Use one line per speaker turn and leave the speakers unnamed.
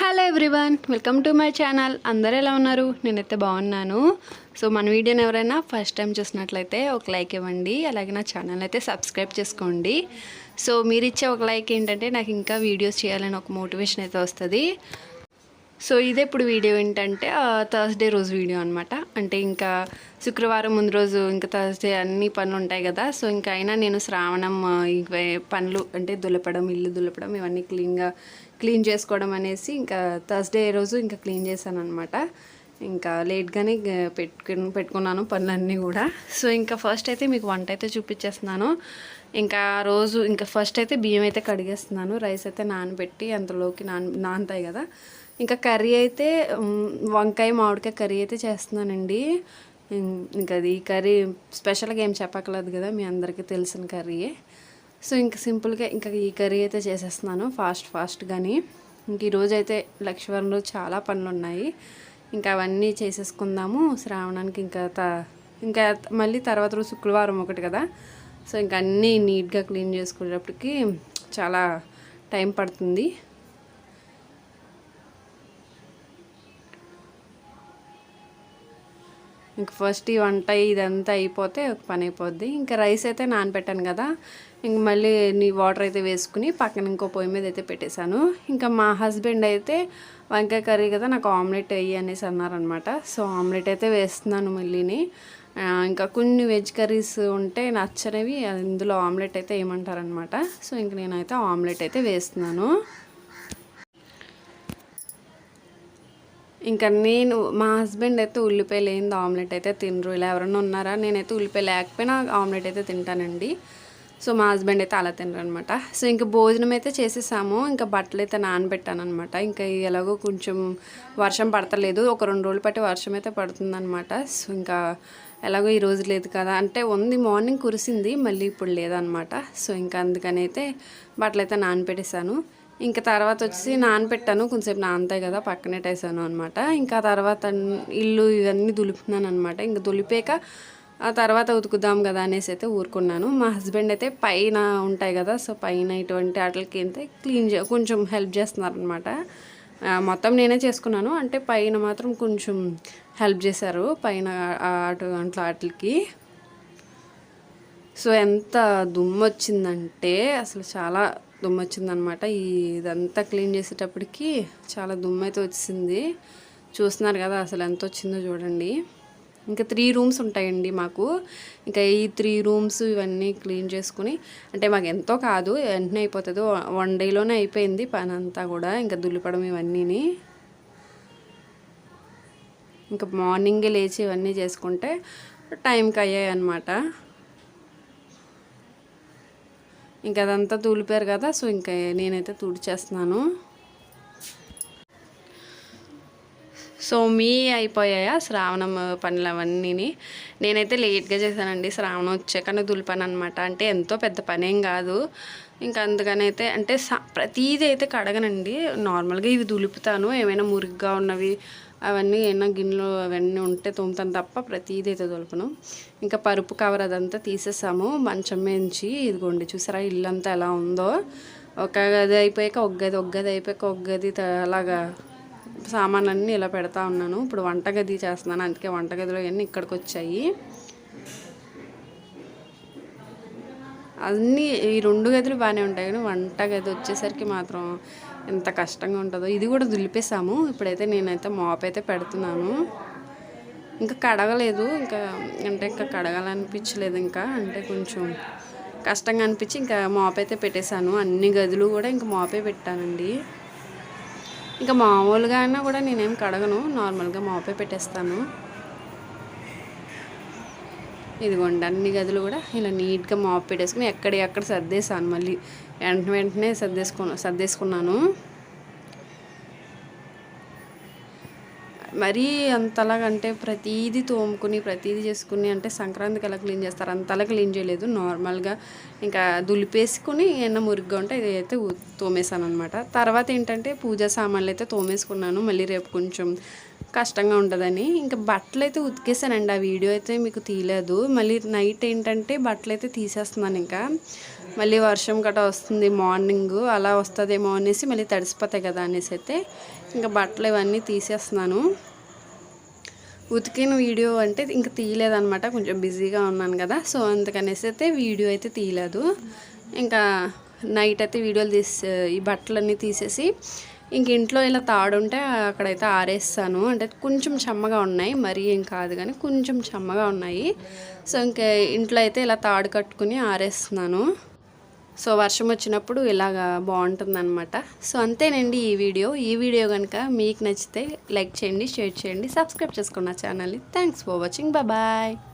Hello everyone welcome to my channel అందరూ ఎలా ఉన్నారు? నేనైతే బాగున్నాను. సో మన వీడియోని ఎవరైనా ఫస్ట్ టైం చూసినట్లయితే ఒక లైక్ ఇవ్వండి. అలాగే నా ఛానల్ అయితే సబ్స్క్రైబ్ చేసుకోండి. సో మీరు ఇచ్చే ఒక లైక్ ఏంటంటే నాకు ఇంకా వీడియోస్ చేయాలని ఒక మోటివేషన్ అయితే వస్తుంది. సో ఇదే ఇప్పుడు వీడియో ఏంటంటే థర్స్డే రోజు వీడియో అనమాట అంటే ఇంకా శుక్రవారం ముందు రోజు ఇంకా థర్స్డే అన్ని పనులు ఉంటాయి కదా. సో ఇంకా అయినా నేను శ్రావణం పనులు అంటే దులపడం ఇల్లు దులపడం ఇవన్నీ క్లీన్గా క్లీన్ చేసుకోవడం అనేసి ఇంకా థర్స్డే రోజు ఇంకా క్లీన్ చేశాను అనమాట ఇంకా లేట్గానే పెట్టుకు పెట్టుకున్నాను పనులన్నీ కూడా. సో ఇంకా ఫస్ట్ అయితే మీకు వంట అయితే చూపించేస్తున్నాను ఇంకా రోజు ఇంకా ఫస్ట్ అయితే బియ్యం అయితే కడిగేస్తున్నాను. రైస్ అయితే నానబెట్టి అంతలోకి నాన్ నానతాయి కదా. ఇంకా కర్రీ అయితే వంకాయ మామిడికాయ కర్రీ అయితే చేస్తున్నానండి. ఇంకా అది ఈ కర్రీ స్పెషల్గా ఏం చెప్పక్కర్లేదు కదా మీ అందరికీ తెలిసిన కర్రీయే. సో ఇంకా సింపుల్గా ఇంకా ఈ కర్రీ అయితే చేసేస్తున్నాను ఫాస్ట్ ఫాస్ట్గాని. ఇంక ఈరోజు అయితే లక్ష్మీవరంలో చాలా పనులు ఉన్నాయి ఇంకా అవన్నీ చేసేసుకుందాము. శ్రావణానికి ఇంకా త ఇంకా మళ్ళీ తర్వాత రోజు శుక్రవారం ఒకటి కదా. సో ఇంకా అన్నీ నీట్గా క్లీన్ చేసుకునేటప్పటికి చాలా టైం పడుతుంది. ఇంక ఫస్ట్ ఈ వంట ఇదంతా అయిపోతే ఒక పని అయిపోద్ది. ఇంకా రైస్ అయితే నానబెట్టాను కదా ఇంక మళ్ళీ నీ వాటర్ అయితే వేసుకుని పక్కన ఇంకో పొయ్యి మీద అయితే పెట్టేశాను. ఇంకా మా హస్బెండ్ అయితే వంకాయ కర్రీ కదా నాకు ఆమ్లెట్ వేయి అనేసి అన్నారనమాట సో ఆమ్లెట్ అయితే వేస్తున్నాను మళ్ళీని. ఇంకా కొన్ని వెజ్ కర్రీస్ ఉంటే నచ్చనివి ఇందులో ఆమ్లెట్ అయితే వేయమంటారనమాట సో ఇంక నేనైతే ఆమ్లెట్ అయితే వేస్తున్నాను. ఇంకా నేను మా హస్బెండ్ అయితే ఉల్లిపాయ లేనిది ఆమ్లెట్ అయితే తినరు. ఇలా ఎవరైనా ఉన్నారా? నేనైతే ఉల్లిపాయ లేకపోయినా ఆమ్లెట్ అయితే తింటానండి. సో మా హస్బెండ్ అయితే అలా తినరు అనమాట సో ఇంకా భోజనం అయితే చేసేసాము. ఇంకా బట్టలు అయితే నానబెట్టాను అనమాట ఇంకా ఎలాగో కొంచెం వర్షం పడతలేదు. ఒక రెండు రోజులు పట్టి వర్షం అయితే పడుతుందనమాట. సో ఇంకా ఎలాగో ఈ రోజు లేదు కదా? అంటే ఉంది మార్నింగ్ కురిసింది మళ్ళీ ఇప్పుడు లేదనమాట. సో ఇంకా అందుకని అయితే బట్టలు అయితే నానబెట్టేశాను. ఇంకా తర్వాత వచ్చి నానబెట్టాను కొంచెంసేపు నానతాయి కదా పక్కనెట్టేసాను అనమాట ఇంకా తర్వాత ఇల్లు ఇవన్నీ దులుపుతున్నాను అనమాట ఇంకా దులిపాక ఆ తర్వాత ఉతుకుదాం కదా అనేసి అయితే ఊరుకున్నాను. మా హస్బెండ్ అయితే పైన ఉంటాయి కదా సో పైన ఇటువంటి వాటికి అయితే క్లీన్ చే కొంచెం హెల్ప్ చేస్తున్నారనమాట మొత్తం నేనే చేసుకున్నాను. అంటే పైన మాత్రం కొంచెం హెల్ప్ చేశారు పైన అటు అట్లా వాటికి సో ఎంత దుమ్ము వచ్చిందంటే అసలు చాలా దుమ్ము వచ్చిందనమాట ఈ ఇదంతా క్లీన్ చేసేటప్పటికి చాలా దుమ్ము అయితే వచ్చింది చూస్తున్నారు కదా అసలు ఎంత వచ్చిందో చూడండి. ఇంకా త్రీ రూమ్స్ ఉంటాయండి మాకు. ఇంకా ఈ త్రీ రూమ్స్ ఇవన్నీ క్లీన్ చేసుకుని అంటే మాకు ఎంతో కాదు వెంటనే అయిపోతుంది. వన్ డేలోనే అయిపోయింది పని అంతా కూడా ఇంకా దులిపడం ఇవన్నీని. ఇంకా మార్నింగే లేచి ఇవన్నీ చేసుకుంటే టైంకి అయ్యాయి అనమాట ఇంకా అదంతా తూలిపారు కదా సో ఇంకా నేనైతే తుడిచేస్తున్నాను. సో మీ అయిపోయాయా శ్రావణం పనులు అవన్నీని నేనైతే లేట్గా చేశానండి శ్రావణం వచ్చాకనే దులిపాను అనమాట అంటే ఎంతో పెద్ద పనేం కాదు. ఇంకా అందుకని అయితే అంటే స- ప్రతీది అయితే కడగనండి. నార్మల్గా ఇవి దులుపుతాను ఏమైనా మురిగ్గా ఉన్నవి అవన్నీ ఏమైనా గిన్నెలు అవన్నీ ఉంటే తోముతాను తప్ప ప్రతీది అయితే తొలుపును ఇంకా పరుపు కవర్ అదంతా తీసేసాము. మంచం మేంచి ఇదిగోండి చూసారా ఇల్లంతా ఎలా ఉందో? ఒక గది అయిపోయాక ఒక గది ఒక గది అయిపోయాక ఒక గది అలాగా అలాగా సామాన్లన్నీ ఇలా పెడతా ఉన్నాను. ఇప్పుడు వంటగది చేస్తున్నాను అందుకే వంటగదిలో అన్నీ ఇక్కడికి వచ్చాయి. అన్నీ ఈ రెండు గదులు బాగానే ఉంటాయి కానీ వంట గది వచ్చేసరికి మాత్రం ఎంత కష్టంగా ఉంటుందో. ఇది కూడా దులిపేసాము ఇప్పుడైతే నేనైతే మాప్ అయితే పెడుతున్నాను. ఇంకా కడగలేదు. ఇంకా అంటే ఇంకా కడగాలనిపించలేదు ఇంకా. అంటే కొంచెం కష్టంగా అనిపించి ఇంకా మాప్ అయితే పెట్టేశాను. అన్ని గదులు కూడా ఇంకా మాపే పెట్టానండి. ఇంకా మామూలుగా అయినా కూడా నేనేం కడగను. నార్మల్గా మాపే పెట్టేస్తాను. ఇదిగోండి అన్ని గదులు కూడా ఇలా నీట్గా మాప్ పెట్టేసుకుని ఎక్కడ ఎక్కడ సర్దేశాను మళ్ళీ. వెంట వెంటనే సర్దేసుకున్నా సర్దేసుకున్నాను. మరీ అంతలాగంటే ప్రతీది తోముకుని ప్రతీది చేసుకుని అంటే సంక్రాంతికి ఎలా క్లీన్ చేస్తారు? అంతలా క్లీన్ చేయలేదు. నార్మల్గా ఇంకా దులిపేసుకుని ఏమన్నా మురిగ్గా ఉంటే ఇది అయితే తోమేశాను అనమాట తర్వాత ఏంటంటే పూజా సామాన్లు అయితే తోమేసుకున్నాను. మళ్ళీ రేపు కొంచెం కష్టంగా ఉంటుందని. ఇంకా బట్టలు అయితే ఉతికేసానండి. ఆ వీడియో అయితే మీకు తీయలేదు. మళ్ళీ నైట్ ఏంటంటే బట్టలు అయితే తీసేస్తున్నాను ఇంకా. మళ్ళీ వర్షం గట్రా వస్తుంది మార్నింగ్ అలా వస్తుందేమో అనేసి మళ్ళీ తడిసిపోతాయి కదా అనేసి అయితే ఇంకా బట్టలు ఇవన్నీ తీసేస్తున్నాను. ఉతికిన వీడియో అంటే ఇంకా తీయలేదనమాట కొంచెం బిజీగా ఉన్నాను కదా. సో అందుకనేసి అయితే వీడియో అయితే తీయలేదు. ఇంకా నైట్ అయితే వీడియోలు తీసి ఈ బట్టలన్నీ తీసేసి ఇంక ఇంట్లో ఇలా తాడుంటే అక్కడైతే ఆరేస్తాను. అంటే కొంచెం చెమ్మగా ఉన్నాయి మరీ ఏం కాదు కానీ కొంచెం చెమ్మగా ఉన్నాయి. సో ఇంకా ఇంట్లో అయితే ఇలా తాడు కట్టుకుని ఆరేస్తున్నాను. సో వర్షం వచ్చినప్పుడు ఇలాగా బాగుంటుందన్నమాట. సో అంతేనండి ఈ వీడియో. ఈ వీడియో కనుక మీకు నచ్చితే లైక్ చేయండి షేర్ చేయండి సబ్స్క్రైబ్ చేసుకున్న ఛానల్ని. Thanks for watching. బాయ్.